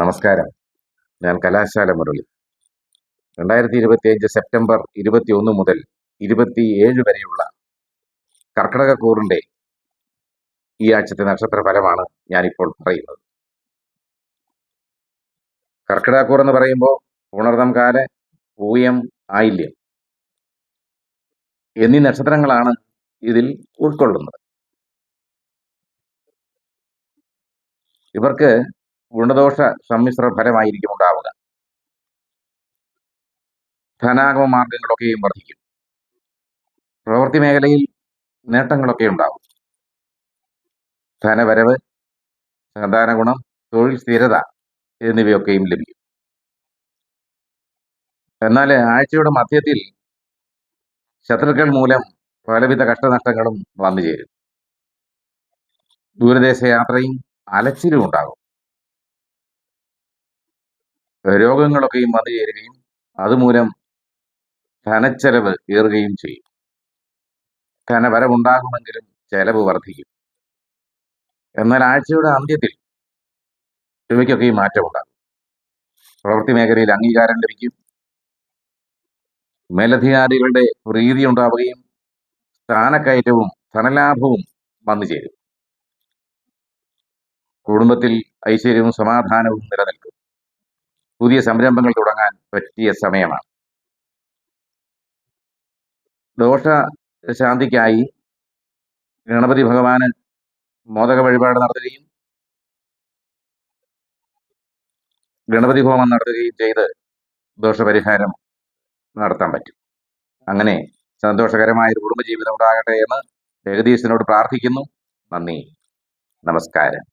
നമസ്കാരം. ഞാൻ കലാശാല മുരളി. രണ്ടായിരത്തി ഇരുപത്തിയഞ്ച് സെപ്റ്റംബർ ഇരുപത്തി ഒന്ന് മുതൽ ഇരുപത്തിയേഴ് വരെയുള്ള കർക്കിടക കൂറിന്റെ ഈ ആഴ്ചത്തെ നക്ഷത്ര ഫലമാണ് ഞാനിപ്പോൾ പറയുന്നത്. കർക്കിടക കൂർ എന്ന് പറയുമ്പോൾ പുണർദം കാല പൂയം ആയില്യം എന്നീ നക്ഷത്രങ്ങളാണ് ഇതിൽ ഉൾക്കൊള്ളുന്നത്. ഇവർക്ക് ഗുണദോഷ സമ്മിശ്ര ഫലമായിരിക്കും ഉണ്ടാവുക. ധനാഗമ മാർഗങ്ങളൊക്കെയും വർദ്ധിക്കും. പ്രവൃത്തി മേഖലയിൽ നേട്ടങ്ങളൊക്കെ ഉണ്ടാവും. ധനവരവ് സന്താന ഗുണം തൊഴിൽ സ്ഥിരത എന്നിവയൊക്കെയും ലഭിക്കും. എന്നാൽ ആഴ്ചയുടെ മധ്യത്തിൽ ശത്രുക്കൾ മൂലം പലവിധ കഷ്ടനഷ്ടങ്ങളും വന്നു ചേരും ദൂരദേശ യാത്രയും അലച്ചിലും ഉണ്ടാകും. രോഗങ്ങളൊക്കെയും വന്നു ചേരുകയും അതുമൂലം ധനച്ചെലവ് ഏറുകയും ചെയ്യും. ധനവരവുണ്ടാകുമെങ്കിലും ചെലവ് വർദ്ധിക്കും. എന്നാൽ ആഴ്ചയുടെ അന്ത്യത്തിൽ ഇവയ്ക്കൊക്കെ മാറ്റമുണ്ടാകും. പ്രവൃത്തി മേഖലയിൽ അംഗീകാരം ലഭിക്കും. മേലധികാരികളുടെ പ്രീതി ഉണ്ടാവുകയും സ്ഥാനക്കയറ്റവും ധനലാഭവും വന്നു ചേരും കുടുംബത്തിൽ ഐശ്വര്യവും സമാധാനവും നിലനിൽക്കും. പുതിയ സംരംഭങ്ങൾ തുടങ്ങാൻ പറ്റിയ സമയമാണ്. ദോഷ ശാന്തിക്കായി ഗണപതി ഭഗവാന് മോദക വഴിപാട് നടത്തുകയും ഗണപതി ഹോമം നടത്തുകയും ചെയ്ത് ദോഷപരിഹാരം നടത്താൻ പറ്റും. അങ്ങനെ സന്തോഷകരമായ ഒരു കുടുംബജീവിതം ഉണ്ടാകട്ടെ എന്ന് ജഗദീശനോട് പ്രാർത്ഥിക്കുന്നു. നന്ദി. നമസ്കാരം.